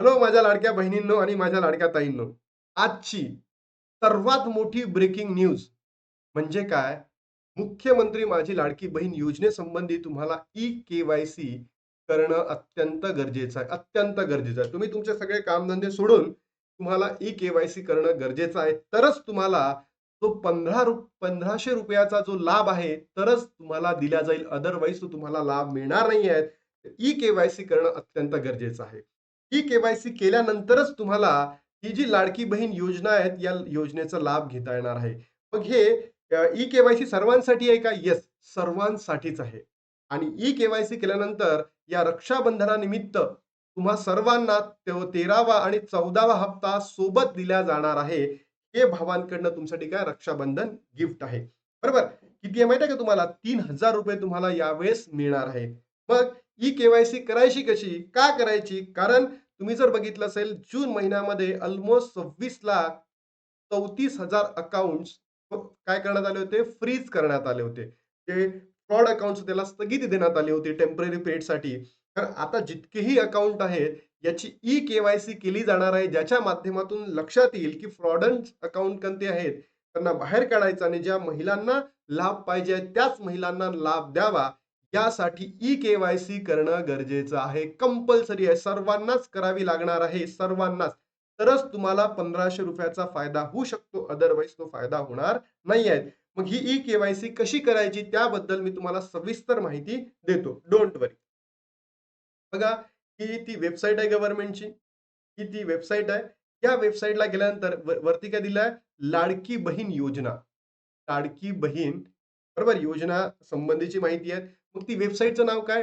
Hello माझ्या लाडक्या बहिणींनो आणि माझ्या लाडक्या ताईंनो. आजची सर्वात मोठी ब्रेकिंग न्यूज म्हणजे काय? मुख्यमंत्री माझी लाडकी बहीण योजनेसंबंधी तुम्हाला ई केवायसी करणं अत्यंत गरजेचं आहे अत्यंत गरजेचं आहे. तुम्ही तुमचे सगळे कामधंदे सोडून तुम्हाला ई केवायसी करणं गरजेचं आहे. तरच तुम्हाला तो पंधरा रु पंधराशे रुपयाचा जो लाभ आहे तरच तुम्हाला दिला जाईल. अदरवाईज तो तुम्हाला लाभ मिळणार नाही आहे ई केवायसी करणं अत्यंत गरजेचं आहे. ई केवायसी केल्यानंतरच तुम्हाला ही जी लाडकी बहीण योजना आहेत या योजनेचा लाभ घेता येणार आहे. मग हे ई केवायसी सर्वांसाठी आहे का? येस सर्वांसाठीच आहे. आणि ई केवायसी केल्यानंतर या रक्षाबंधनानिमित्त तुम्हा सर्वांना तेरावा आणि चौदावा हप्ता सोबत दिला जाणार आहे. हे भावांकडनं तुमच्यासाठी काय? रक्षाबंधन गिफ्ट आहे. बरोबर? किती आहे माहिती आहे का तुम्हाला? तीन हजार रुपये तुम्हाला यावेळेस मिळणार आहे. मग ई केवायसी करायची कशी? का करायची? कारण तुम्ही जर बघितलं असेल जून महिन्यामध्ये ऑलमोस्ट सव्वीस लाख चौतीस हजार अकाउंट काय करण्यात आले होते? फ्रीज करण्यात आले होते. ते फ्रॉड अकाउंट त्याला स्थगिती देण्यात आली होती टेंपररी पिरियडसाठी तर आता जितकेही अकाउंट आहेत याची ई केवायसी केली जाणार आहे ज्याच्या माध्यमातून लक्षात येईल की फ्रॉडंट अकाउंट कोणते आहेत त्यांना बाहेर काढायचं आणि ज्या महिलांना लाभ पाहिजे त्याच महिलांना लाभ द्यावा. यासाठी ई केवायसी करणं गरजेचं आहे. कंपल्सरी आहे. सर्वांनाच करावी लागणार आहे. सर्वांनाच. तरच तुम्हाला पंधराशे रुपयाचा फायदा होऊ शकतो. अदरवाईज तो फायदा होणार नाही आहे. मग ही ई केवायसी कशी करायची त्याबद्दल मी तुम्हाला सविस्तर माहिती देतो. डोंट वरी बघा ही ती वेबसाईट आहे गव्हर्नमेंटची? ही ती वेबसाईट आहे? या वेबसाईटला गेल्यानंतर वरती काय दिलंय? लाडकी बहीण योजना. लाडकी बहीण बरोबर? योजना संबंधीची माहिती आहे. मग ती वेबसाईटचं नाव काय?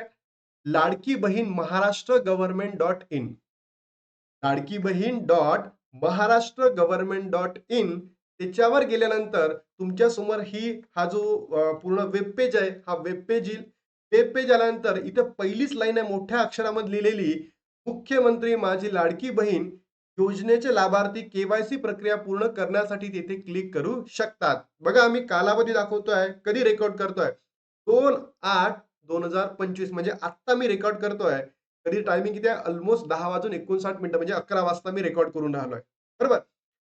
Ladki Bahin Maharashtra government dot in. Ladki Bahin dot Maharashtra government dot in त्याच्यावर गेल्यानंतर तुमच्यासमोर ही हा जो पूर्ण वेब पेज आहे हा वेब पेज येईल. वेब पेज आल्यानंतर इथं पहिलीच लाईन आहे मोठ्या अक्षरामध्ये लिहिलेली मुख्यमंत्री माझी लाडकी बहीण योजनेचे लाभार्थी केवायसी प्रक्रिया पूर्ण करण्यासाठी तिथे क्लिक करू शकतात. बघा आम्ही कालावधी दाखवतोय कधी रेकॉर्ड करतोय? दोन आठ दोन हजार पंचवीस म्हणजे आत्ता मी रेकॉर्ड करतोय. कधी टायमिंग किती आहे? ऑलमोस्ट दहा वाजून एकोणसाठ मिनिटं म्हणजे अकरा वाजता मी रेकॉर्ड करून राहिलोय. बरोबर?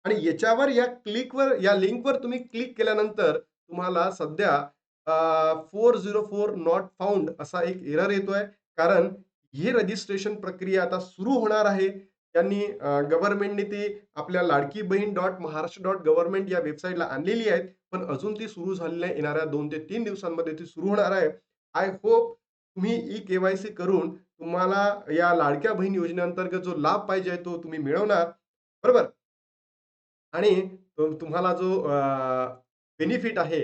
आणि याच्यावर या क्लिकवर या लिंकवर तुम्ही क्लिक केल्यानंतर तुम्हाला सध्या four zero four not found असा एक एरर येतोय. कारण ही रजिस्ट्रेशन प्रक्रिया आता सुरू होणार आहे. त्यांनी गव्हर्नमेंटने ती आपल्या लाडकी Bahin dot Maharashtra dot government या वेबसाईटला आणलेली आहे पण अजून ती सुरू झाली नाही. येणाऱ्या दोन ते तीन दिवसांमध्ये ती सुरू होणार आहे. आय होप तुम्ही ई केवायसी करून तुम्हाला या लाडक्या बहीण योजनेअंतर्गत जो लाभ पाहिजे आहे तो तुम्ही मिळवणार. बरोबर? आणि तुम्हाला जो बेनिफिट आहे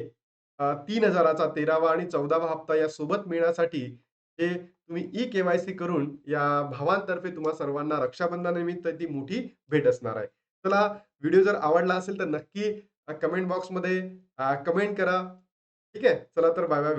तीन हजाराचा तेरावा आणि चौदावा हप्ता या सोबत मिळण्यासाठी हे तुम्ही ई केवायसी करून या भावांतर्फे तुम्हा सर्वांना रक्षाबंधनानिमित्त ती मोठी भेट असणार आहे. चला व्हिडिओ जर आवडला असेल तर नक्की कमेंट बॉक्समध्ये कमेंट करा. ठीक आहे? चला तर बाय बाय.